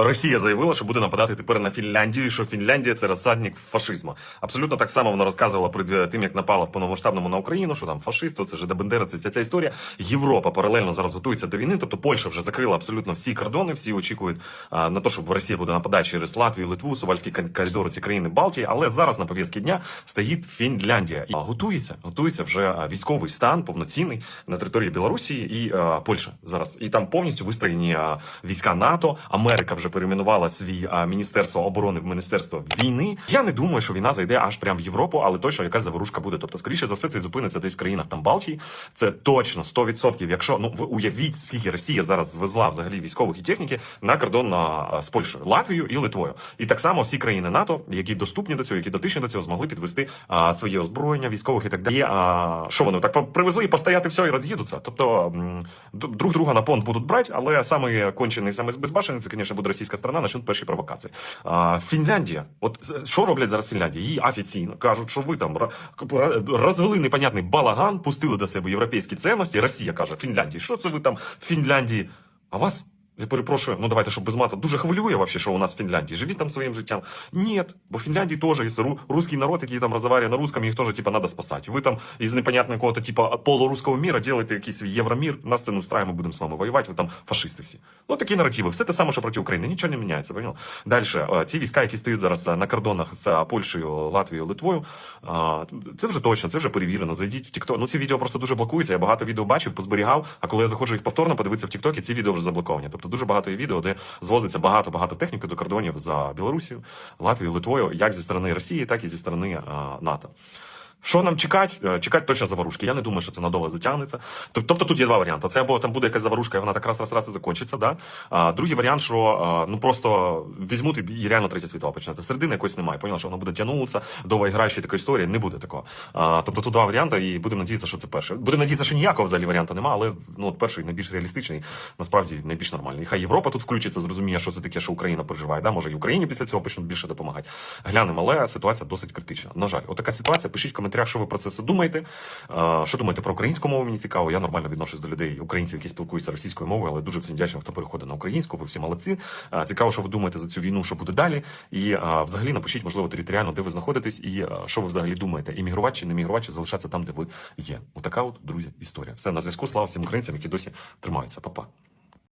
Росія заявила, що буде нападати тепер на Фінляндію, і що Фінляндія це розсадник фашизму. Абсолютно так само вона розказувала перед тим, як напала в повномасштабному на Україну, що там фашисти, це Жида Бендера, вся ця історія. Європа паралельно зараз готується до війни. Тобто Польща вже закрила абсолютно всі кордони. Всі очікують а, на те, щоб Росія буде нападати через Латвію, Литву, Сувальські кон- коридори, ці країни Балтії. Але зараз на повістці дня стоїть Фінляндія і готується, готується вже військовий стан повноцінний на території Білорусі і а, Польща зараз. І там повністю вистроєні а, війська НАТО. Америка вже перейменувала свій а, міністерство оборони в міністерство війни. Я не думаю, що війна зайде аж прямо в Європу, але точно якась заворушка буде. Тобто, скоріше за все, це зупиниться десь в країнах там Балтії. Це точно 100%. Якщо ну ви уявіть, скільки Росія зараз звезла взагалі військових і техніки на кордон на з Польщею, Латвією і Литвою. І так само всі країни НАТО, які доступні до цього, які дотичні до цього, змогли підвести а, своє озброєння військових і так далі. А, що вони так привезли і постояти все і роз'їдуться. Тобто друг друга на понт будуть брати, але саме кончений, саме безбашений, це, звісно, буде російська сторона, почнуть перші провокації. А, Фінляндія, от що роблять зараз Фінляндія? Її офіційно кажуть, що ви там розвели непонятний балаган, пустили до себе європейські цінності. Росія каже Фінляндії, що це ви там в Фінляндії? А вас я перепрошую, ну давайте, щоб без мата. Дуже хвилює вообще, що у нас в Фінляндії. Живіть там своїм життям. Ні, бо в Фінляндії теж є ру- русский народ, який там розмовляє на русском, їх теж типа надо спасати. Ви там із непонятного какого-то типа полурусского міра делаете якийсь євромір, нас це не устраиває, ми будемо з вами воювати, ви там фашисти всі. Ну такі наративи. Все те саме, що проти України. Нічого не міняється. Понял? Далі, ці війська, які стоять зараз е, на кордонах з е, Польщею, Латвією, Литвою, це вже точно, це вже перевірено. Зайдіть в TikTok. Ну ці відео просто дуже блокуються. Я багато відео бачив, позберігав. А коли я заходжу їх повторно подивитися в TikTok, ці відео вже заблоковані. Тобто дуже багато є відео, де звозиться багато багато техніки до кордонів за Білорусію, Латвією, Литвою, як зі сторони Росії, так і зі сторони НАТО. Що нам чекати? Чекати точно заворушки. Я не думаю, що це надовго затягнеться. Тобто тут є два варіанти. Це або там буде якась заворушка, і вона так раз раз раз і закінчиться. Да? А, другий варіант, що ну просто візьмуть і- реально третя світова почнеться. Середини якось немає. Поняла, що воно буде тягнутися, довго граюча така історія. Не буде такого. А, тобто тут два варіанти, і будемо надіятися, що це перший. Будемо надіятися, що ніякого взагалі варіанту немає, але ну от перший найбільш реалістичний, насправді найбільш нормальний. І хай Європа тут включиться, зрозуміє, що це таке, що Україна переживає. Да? Може, і Україні після цього почнуть більше допомагати. Глянемо, але ситуація досить критична. На жаль, отака ситуація. Пишіть в коментарях, що ви про це все думаєте. Що думаєте про українську мову? Мені цікаво. Я нормально відношусь до людей, українців, які спілкуються російською мовою, але дуже всім вдячний, хто переходить на українську. Ви всі молодці. Цікаво, що ви думаєте за цю війну, що буде далі. І взагалі напишіть, можливо, територіально, де ви знаходитесь, і що ви взагалі думаєте, іммігрувати чи не іммігрувати, чи залишатися там, де ви є. Отака от, друзі, історія. Все на зв'язку. Слава всім українцям, які досі тримаються. Па-па.